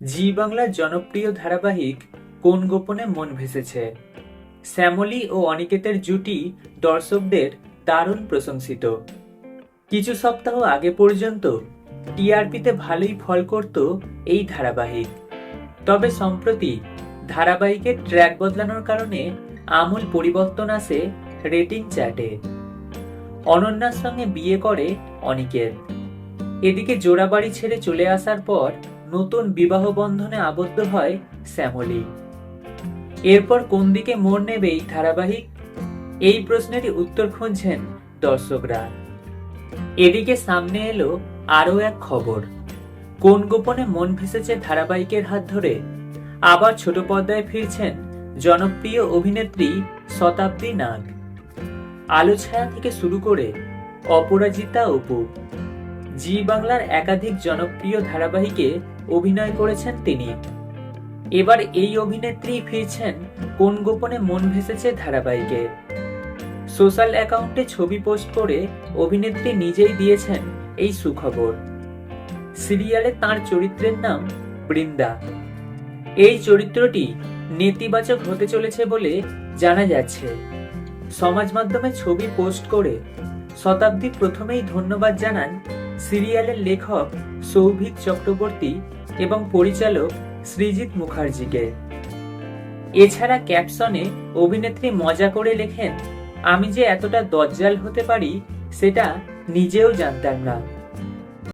জি বাংলার জনপ্রিয় ধারাবাহিক কোন গোপনে মন ভেসেছে? শ্যামলী ও অনিকেতের জুটি দর্শকদের দারুণ প্রশংসিত। কিছু সপ্তাহ আগে পর্যন্ত টিআরপিতে ভালোই ফল করত এই ধারাবাহিক। তবে সম্প্রতি ধারাবাহিকের ট্র্যাক বদলানোর কারণে আমূল পরিবর্তন আসে রেটিং চ্যাটে অনন্যার সঙ্গে বিয়ে করে অনিকেত। এদিকে জোড়াবাড়ি ছেড়ে চলে আসার পর নতুন বিবাহ বন্ধনে আবদ্ধ হয় শ্যামলী। এরপর কোন দিকে মোড় নেবে এই ধারাবাহিক? এই প্রশ্নেরই উত্তর খুঁজছেন দর্শকরা। এদিকে সামনে এলো আরও এক খবর। কোন গোপনে মন ভেসেছে ধারাবাহিকের হাত ধরে? আবার ছোট পর্দায় ফিরছেন জনপ্রিয় অভিনেত্রী শতাব্দী নাগ। আলো ছায়া থেকে শুরু করে অপরাজিতা অপু। জি বাংলার একাধিক জনপ্রিয় ধারাবাহিকে অভিনয় করেছেন তিনি। এবার এই অভিনেত্রী ফিরছেন কোন গোপনে মন ভেসেছে ধারাবাহিকে। সোশ্যাল অ্যাকাউন্টে ছবি পোস্ট করে অভিনেত্রী নিজেই দিয়েছেন এই সুখবর। সিরিয়ালে তার চরিত্রের নাম বৃন্দা। এই চরিত্রটি নেতিবাচক হতে চলেছে বলে জানা যাচ্ছে। সমাজ মাধ্যমে ছবি পোস্ট করে শতাব্দী প্রথমেই ধন্যবাদ জানান সিরিয়ালের লেখক সৌভিক চক্রবর্তী এবং পরিচালক সৃজিৎ মুখার্জিকে। এছাড়া ক্যাপশনে অভিনেত্রী মজা করে লেখেন, আমি যে এতটা দজ্জাল হতে পারি, সেটা নিজেও জানতাম না।